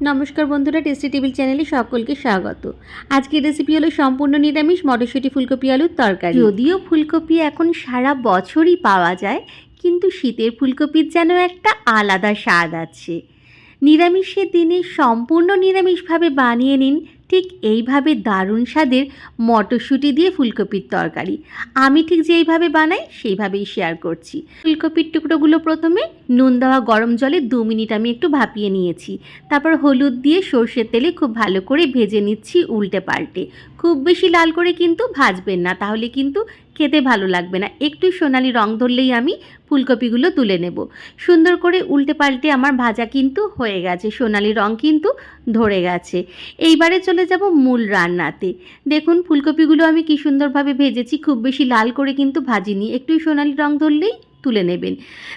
নমস্কার বন্ধুরা tasty table চ্যানেলে সকলকে স্বাগত। আজকের রেসিপি হলো সম্পূর্ণ নিরামিষ মটরশুঁটি ফুলকপি আলুর তরকারি। যদিও ফুলকপি এখন সারা বছরই পাওয়া যায়, কিন্তু শীতের ফুলকপির যেন একটা আলাদা স্বাদ আছে। নিরামিষের দিনে সম্পূর্ণ নিরামিষভাবে বানিয়ে নিন ঠিক এইভাবে দারুণ স্বাদের মটরশুঁটি দিয়ে ফুলকপির তরকারি। আমি ঠিক যেইভাবে বানাই, সেইভাবেই শেয়ার করছি। ফুলকপির টুকরোগুলো প্রথমে নুন দেওয়া গরম জলে দু মিনিট আমি একটু ভাপিয়ে নিয়েছি। তারপর হলুদ দিয়ে সর্ষের তেলে খুব ভালো করে ভেজে নিচ্ছি উল্টে পাল্টে। খুব বেশি লাল করে কিন্তু ভাজবেন না, তাহলে কিন্তু খেতে ভালো লাগবে না। একটু সোনালি রং ধরলেই আমি ফুলকপিগুলো তুলে নেব। সুন্দর করে উল্টে পাল্টে আমার ভাজা কিন্তু হয়ে গেছে। সোনালি রং কিন্তু ধরে গেছে। এইবারে চলে যাব মূল রান্নাতে। দেখুন, ফুলকপিগুলো আমি কি সুন্দরভাবে ভেজেছি, খুব বেশি লাল করে কিন্তু ভাজিনি। একটু সোনালি রং ধরলেই তুলে নেবেন।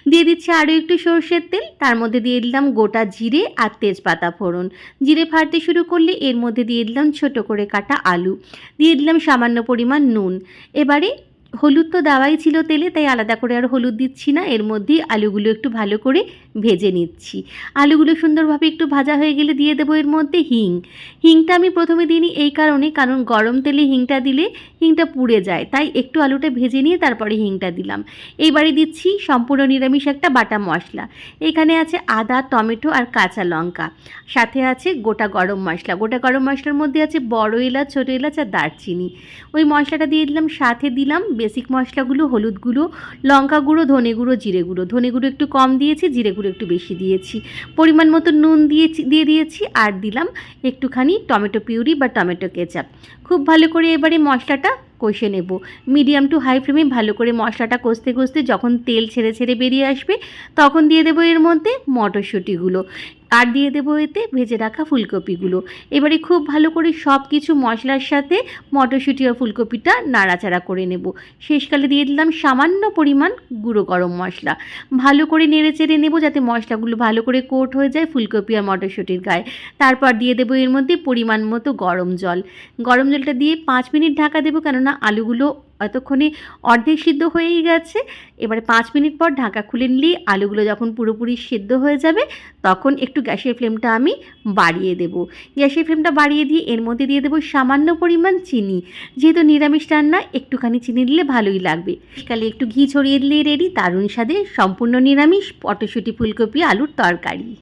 দিয়ে দিচ্ছি আরও একটু সর্ষের তেল, তার মধ্যে দিয়ে দিলাম গোটা জিরে আর তেজপাতা ফোড়ন। জিরে ফাটতে শুরু করলে এর মধ্যে দিয়ে দিলাম ছোট করে কাটা আলু। দিয়ে দিলাম সামান্য পরিমাণ নুন। এবারে হলুদ তো দেওয়াই ছিল তেলে, তাই আলাদা করে আর হলুদ দিচ্ছি না। এর মধ্যেই আলুগুলো একটু ভালো করে ভেজে নিচ্ছি। আলুগুলো সুন্দরভাবে একটু ভাজা হয়ে গেলে দিয়ে দেবো এর মধ্যে হিং। হিংটা আমি প্রথমে দিইনি এই কারণে, কারণ গরম তেলে হিংটা দিলে হিংটা পুড়ে যায়। তাই একটু আলুটা ভেজে নিয়ে তারপরে হিংটা দিলাম। এইবারে দিচ্ছি সম্পূর্ণ নিরামিষ একটা বাটা মশলা। এখানে আছে আদা, টমেটো আর কাঁচা লঙ্কা। সাথে আছে গোটা গরম মশলা। গোটা গরম মশলার মধ্যে আছে বড় এলাচ, ছোটো এলাচ আর দারচিনি। ওই মশলাটা দিয়ে দিলাম, সাথে দিলাম বেসিক মশলাগুলো হলুদ গুঁড়ো লঙ্কা গুঁড়ো ধনে গুঁড়ো জিরে গুঁড়ো ধনে গুঁড়ো একটু কম দিয়েছি জিরে গুঁড়ো একটু বেশি দিয়েছি। পরিমাণ মতো নুন দিয়েছি, দিয়ে দিয়েছি আর দিলাম একটুখানি টমেটো পিউরি বা টমেটো কেচাপ। খুব ভালো করে এবারে মশলাটা কষে নেব। মিডিয়াম টু হাই ফ্লেমে ভালো করে মশলাটা কষতে কষতে যখন তেল ছেড়ে ছেড়ে বেরিয়ে আসবে, তখন দিয়ে দেবো এর মধ্যে মটরশুঁটিগুলো আর দিয়ে দেবো এতে ভেজে রাখা ফুলকপিগুলো। এবারে খুব ভালো করে সব কিছু মশলার সাথে মটরশুঁটি আর ফুলকপিটা নাড়াচাড়া করে নেব। শেষকালে দিয়ে দিলাম সামান্য পরিমাণ গুঁড়ো গরম মশলা। ভালো করে নেড়ে চেড়ে নেব যাতে মশলাগুলো ভালো করে কোট হয়ে যায় ফুলকপি আর মটরশুঁটির গায়ে। তারপর দিয়ে দেবো এর মধ্যে পরিমাণ মতো গরম জল। গরম জলটা দিয়ে পাঁচ মিনিট ঢাকা দেবো কেননা আলুগুলো এতক্ষণে অর্ধেক সিদ্ধ হয়েই গেছে। এবারে পাঁচ মিনিট পর ঢাকা খুলে নিলেই আলুগুলো যখন পুরোপুরি সিদ্ধ হয়ে যাবে, তখন একটু গ্যাসের ফ্লেমটা আমি বাড়িয়ে দেব। গ্যাসের ফ্লেমটা বাড়িয়ে দিয়ে এর মধ্যে দিয়ে দেবো সামান্য পরিমাণ চিনি। যেহেতু নিরামিষ রান্না, একটুখানি চিনি দিলে ভালোই লাগবে। কালে একটু ঘি ছড়িয়ে দিলেই রেডি দারুণ স্বাদে সম্পূর্ণ নিরামিষ মটরশুঁটি ফুলকপি, আলুর তরকারি।